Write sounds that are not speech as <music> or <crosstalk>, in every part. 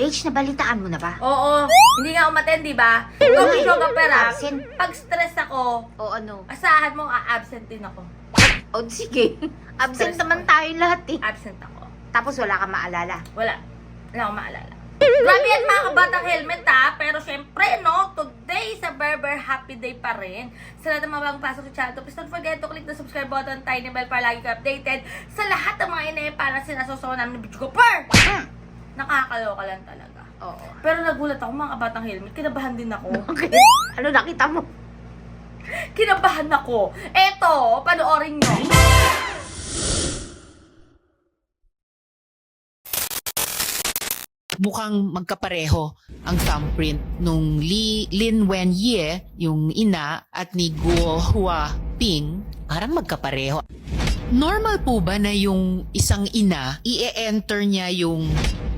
Beige, nabalitaan mo na ba? Oo, hindi nga umaten, di ba? Ikaw, Bisyo ka pera. Absent. Pag stress ako, O ano? asahan mo, a-absent din ako. O sige. Absent Stress naman tayo lahat eh. Absent ako. Tapos wala kang maalala. Wala. Wala akong maalala. Grabe yan mga kabatang helmet ha. Pero syempre no, today sa Berber Happy Day pa rin. Sa lahat ng mga bagong pasok sa channel to, please don't forget to click the subscribe button, tiny bell para lagi ka updated sa lahat ng mga inay para sinasusawa namin ng video ko. Per! Hmm. Nakakaloka lang talaga. Oo. Pero nagulat ako mga kabatang helmet. Kinabahan din ako. <laughs> Okay. ano nakita mo? Kinabahan ako. Eto, panoorin nyo. mukhang magkapareho ang thumbprint nung Li, Lin Wen Ye, yung ina, at ni Guo Hua Ping. Parang magkapareho. Normal po ba na yung isang ina, i-enter niya yung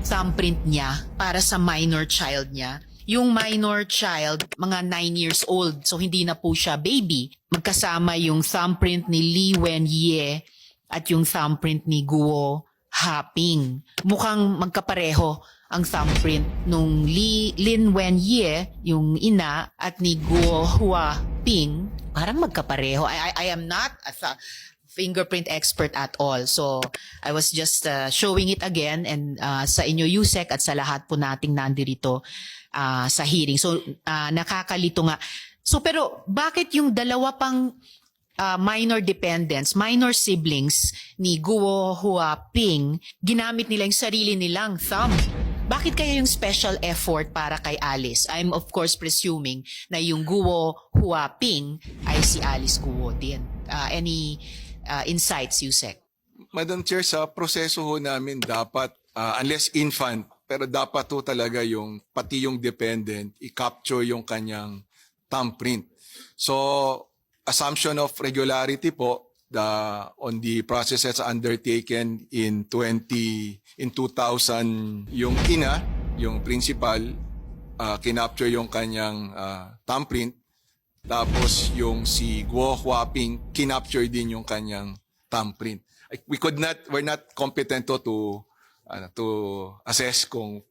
thumbprint niya para sa minor child niya? Yung minor child, mga 9 years old, so hindi na po siya baby. Magkasama yung thumbprint ni Li Wen Ye at yung thumbprint ni Guo Haping. Mukhang magkapareho ang thumbprint nung Li, Lin Wen Ye, yung ina, at ni Guo Hua Ping. Parang magkapareho. I, I, I am not a fingerprint expert at all. So, I was just uh, showing it again and uh, sa inyo, Yusek, at sa lahat po nating nandirito uh, sa hearing. So, uh, nakakalito nga. So, pero bakit yung dalawa pang uh, minor dependents, minor siblings ni Guo Hua Ping, ginamit nila yung sarili nilang thumb. Bakit kaya yung special effort para kay Alice? I'm of course presuming na yung Guo Hua Ping ay si Alice Guo din. Uh, any uh, insights, Yusek? Madam Chair, sa proseso ho namin dapat, ah, unless infant, pero dapat ho talaga yung, pati yung dependent, i-capture yung kanyang thumbprint. So, assumption of regularity po, the, on the processes undertaken in 20, in 2000, yung ina, yung principal, ah, kinapture yung kanyang ah, thumbprint, tapos yung si Guo Huaping kinapture din yung kanyang thumbprint. We could not, we're not competent to to, ano, to assess kung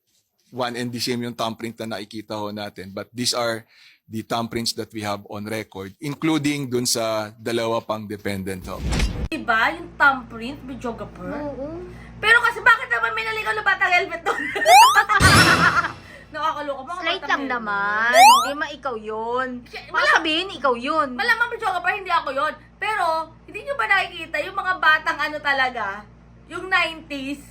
one and the same yung thumbprint na nakikita ho natin. But these are the thumbprints that we have on record, including dun sa dalawa pang dependent ho. Diba? Yung thumbprint, videographer. Oo. Pero kasi bakit naman may naligaw na batang helmet doon? <laughs> Nakakaloka mga Slight lang naman. Hindi ma ikaw yun. Wala- sabihin, ikaw yun. Malamang videographer, hindi ako yon. Pero, hindi nyo ba nakikita yung mga batang ano talaga? Yung 90s?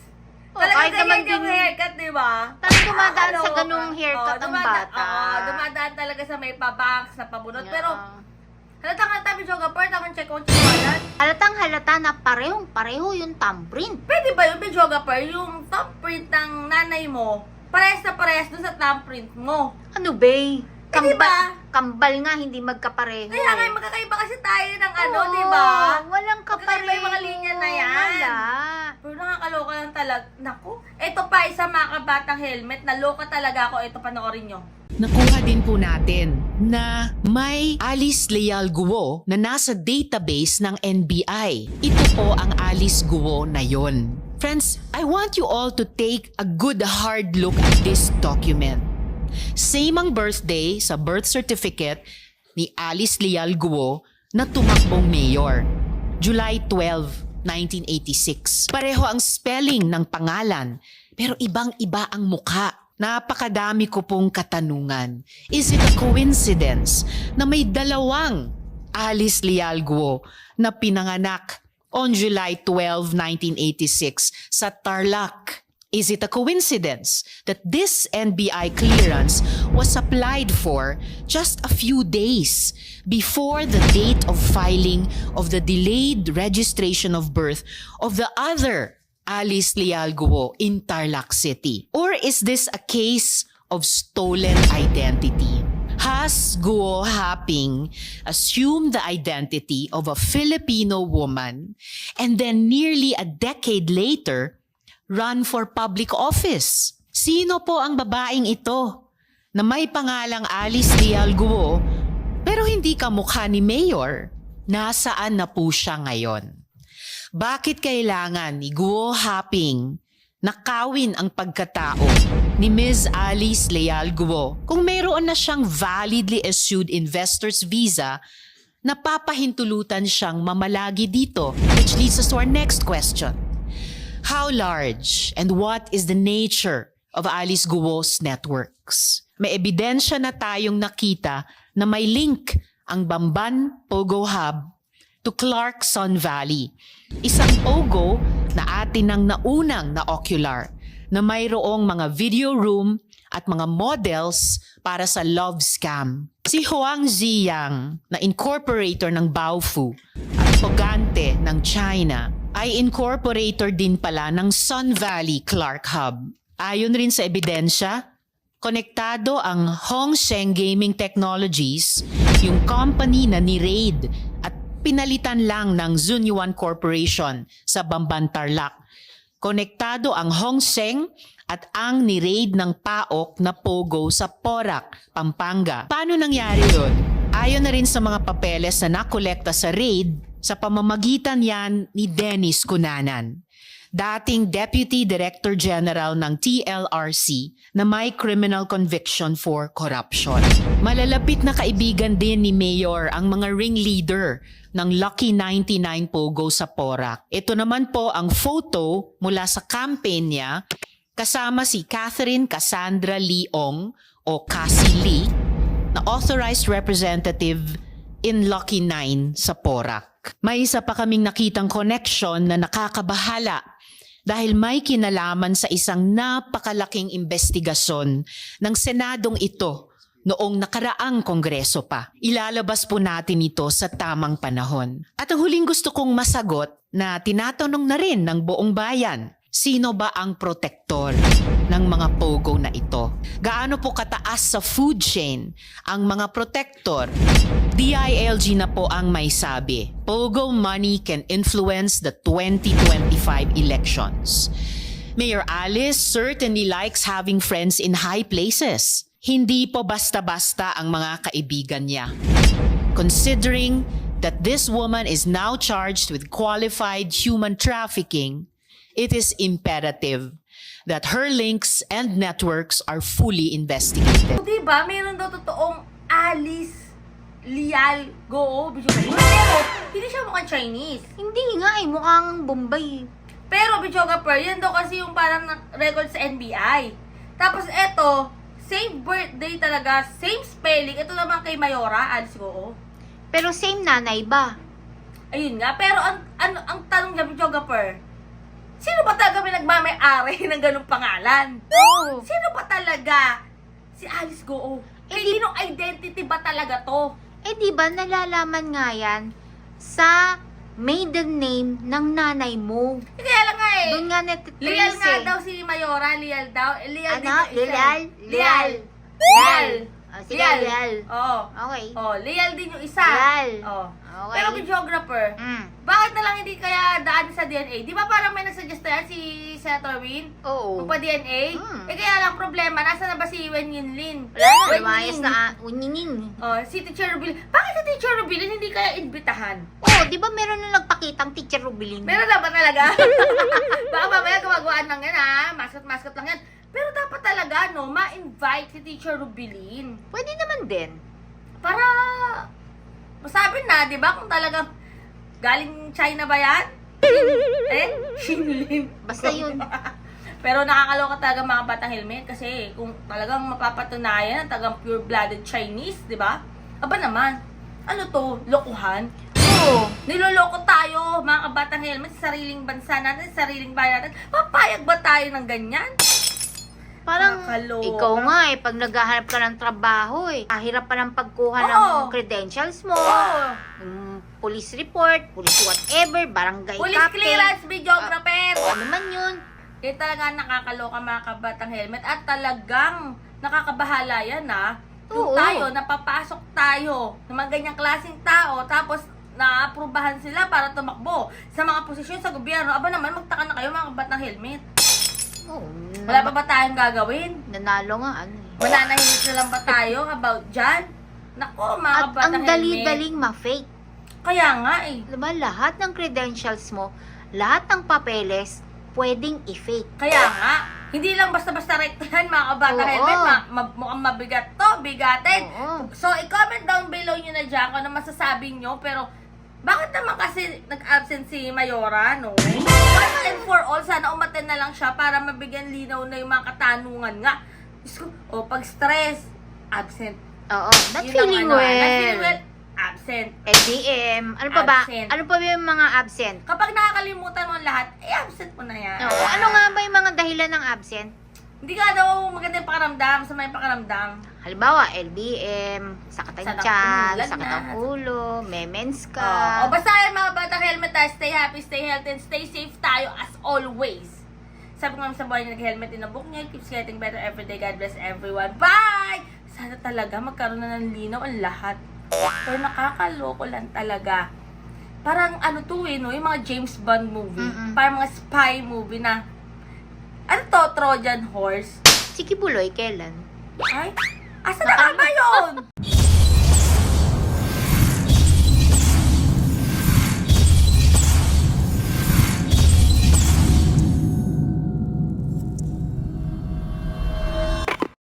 Oh, kahit ganyan naman yung din- haircut, di ba? Talagang dumadaan sa Nakakaloka. ganung haircut Oo, ang dumada- bata. Oo, dumadaan talaga sa may pabanks, sa pabunot. Pero, halatang halata videographer, tamang check kung chikalan. Halatang halata na parehong pareho yung thumbprint. Pwede ba yung videographer, yung thumbprint ng nanay mo, parehas na parehas dun sa thumbprint mo? Ano, bay? Eh, di ba? Kambal nga, hindi magkapareho. Kaya nga, magkakaiba kasi tayo ng ano, Oo, di ba? Walang Magkakaiba kapareho. yung mga linya na yan. Wala. Pero nakakaloka lang talaga. Naku, ito pa isa mga kabatang helmet. Naloka talaga ako. Ito panoorin nyo. Nakuha din po natin na may Alice Leal Guo na nasa database ng NBI. Ito po ang Alice Guo na yon. Friends, I want you all to take a good hard look at this document. Same ang birthday sa birth certificate ni Alice Leal Guo na tumakbong mayor. July 12, 1986. Pareho ang spelling ng pangalan, pero ibang-iba ang mukha. Napakadami ko pong katanungan. Is it a coincidence na may dalawang Alice Leal Guo na pinanganak on July 12, 1986 sa Tarlac? Is it a coincidence that this NBI clearance was applied for just a few days before the date of filing of the delayed registration of birth of the other Alice Leal Guo in Tarlac City? Or is this a case of stolen identity? Has Guo Haping assumed the identity of a Filipino woman and then nearly a decade later run for public office. Sino po ang babaeng ito na may pangalang Alice Leal Guo pero hindi kamukha ni Mayor? Nasaan na po siya ngayon? Bakit kailangan ni Guo Haping nakawin ang pagkatao ni Ms. Alice Leal Guo kung mayroon na siyang validly issued investor's visa na papahintulutan siyang mamalagi dito. Which leads us to our next question. How large and what is the nature of Alice Guo's networks? May ebidensya na tayong nakita na may link ang Bamban Pogo Hub to Clarkson Valley. Isang pogo na atin ang naunang na ocular na mayroong mga video room at mga models para sa love scam. Si Huang Ziyang na incorporator ng Baofu at Pogante ng China ay incorporator din pala ng Sun Valley Clark Hub. Ayon rin sa ebidensya, konektado ang Hongsheng Gaming Technologies, yung company na ni-raid at pinalitan lang ng Zunyuan Corporation sa Bamban Tarlac. Konektado ang Hongsheng at ang ni-raid ng PAOK na Pogo sa Porac, Pampanga. Paano nangyari yun? Ayon na rin sa mga papeles na nakolekta sa raid, sa pamamagitan yan ni Dennis Cunanan dating Deputy Director General ng TLRC na may criminal conviction for corruption. Malalapit na kaibigan din ni Mayor ang mga ringleader ng Lucky 99 Pogo sa Porac. Ito naman po ang photo mula sa campaign niya kasama si Catherine Cassandra Leong o Cassie Lee na authorized representative in Lucky 9 sa Porac. May isa pa kaming nakitang connection na nakakabahala dahil may kinalaman sa isang napakalaking investigasyon ng Senadong ito noong nakaraang kongreso pa. Ilalabas po natin ito sa tamang panahon. At ang huling gusto kong masagot na tinatanong na rin ng buong bayan, sino ba ang protektor ng mga pogo na ito? Gaano po kataas sa food chain ang mga protektor? DILG na po ang may sabi. Pogo money can influence the 2025 elections. Mayor Alice certainly likes having friends in high places. Hindi po basta-basta ang mga kaibigan niya. Considering that this woman is now charged with qualified human trafficking, it is imperative that her links and networks are fully investigated. O, diba, meron daw totoong Alice Lial Go. Pero, hindi siya mukhang Chinese. Hindi nga eh, mukhang Bombay. Pero, Bichogapur, yan daw kasi yung parang record sa NBI. Tapos, eto, same birthday talaga, same spelling. Ito naman kay Mayora, Alice Go. Pero same nanay ba? Ayun nga. Pero, ang, ano, ang tanong niya, Bichogapur, sino ba talaga may nagmamay-ari <laughs> ng ganong pangalan? Oo. Sino ba talaga si Alice Go? Eh, Eh, identity ba talaga to? Eh di ba nalalaman nga yan sa maiden name ng nanay mo. Eh, Kaya lang nga eh. Doon nga netitrace Lial nga eh. daw si Mayora, Lial daw. Eh, Lial din Ano? yung isa. Lilial? Lial. Lial. Ah, sige, Lial. Lial. Oo. Okay. Oh, Lial din yung isa. Lial. Oh. Okay. Pero videographer, Mm. bakit na lang hindi kaya daan sa DNA? Di ba parang may nagsuggest na yan si Senator Win? Oo. Magpa-DNA? Mm. Eh kaya lang problema, nasa na ba si Wen Yinlin? Wala na, Wen lumayas Yin. na ah, uninin. Oh, si Teacher Rubilin. Bakit si Teacher Rubilin hindi kaya imbitahan? Oh, di ba meron na nagpakitang teacher Rubilin? Meron na ba talaga? <laughs> Baka mamaya gumagawaan lang yan ha. Mascot-mascot lang yan. Pero dapat talaga, no, ma-invite si Teacher Rubilin. Pwede naman din. Para masabi na, di ba? Kung talagang galing China ba yan? <laughs> eh? Shinlin. Basta yun. <laughs> Pero nakakaloka talaga mga batang helmet kasi kung talagang mapapatunayan na talagang pure-blooded Chinese, di ba? Aba naman, ano to? Lokohan? Oo. Niloloko tayo, mga kabatang helmet, sa sariling bansa natin, sa sariling bayan natin. Papayag ba tayo ng ganyan? Parang Nakakaloka. ikaw nga eh, pag naghahanap ka ng trabaho eh, kahirap pa ng pagkuha Oo. ng credentials mo, Oo. yung police report, police whatever, barangay Police captain. clearance, videographer! Ano man yun? Eh talaga nakakaloka mga kabatang helmet at talagang nakakabahala yan ha. Kung Oo. tayo, napapasok tayo ng mga ganyang klaseng tao tapos naaprubahan sila para tumakbo sa mga posisyon sa gobyerno. Aba naman, magtaka na kayo mga kabatang helmet. Oo. Wala pa ba tayong gagawin? Nanalo nga ano eh. Mananahimik na lang ba tayo about dyan? Nako, mga At kabatang ang dali-daling ma-fake. Kaya nga eh. Diba, lahat ng credentials mo, lahat ng papeles, pwedeng i-fake. Kaya nga, Hindi lang basta-basta recto yan, mga kabata Oo. helmet. Ma- ma- mukhang mabigat to, bigatin. Oo. So, i-comment down below nyo na dyan kung ano masasabi nyo. Pero, bakit naman kasi nag-absent si Mayora, no? Once and for all, sana umaten na lang siya para mabigyan linaw na yung mga katanungan nga. O pag stress, absent. Oo. Not Yun ang feeling ano, ah, well. Not feeling well, absent. LDM. Ano pa ba? Absent. Ano pa ba yung mga absent? Kapag nakakalimutan mo lahat, eh, absent mo na yan. Oo. Ano nga ba yung mga dahilan ng absent? Hindi ka daw maganda yung pakaramdam, sa may pakaramdam. Halimbawa, LBM, sakit ang Sakit ng tiyan, sakit ang lagnat. ulo, memens ka. o basta yan mga bata helmet tayo, stay happy, stay healthy, and stay safe tayo as always. Sabi ko nga sa buhay niya, nag-helmet in the book niya, keeps getting better every day. God bless everyone. Bye! Sana talaga magkaroon na ng linaw ang lahat. Pero nakakaloko lang talaga. Parang ano to eh, no? yung mga James Bond movie. Mm-mm. Parang mga spy movie na, ano to, Trojan horse? Si Kibuloy, kailan? Ay, asa na nga ba yun? <laughs>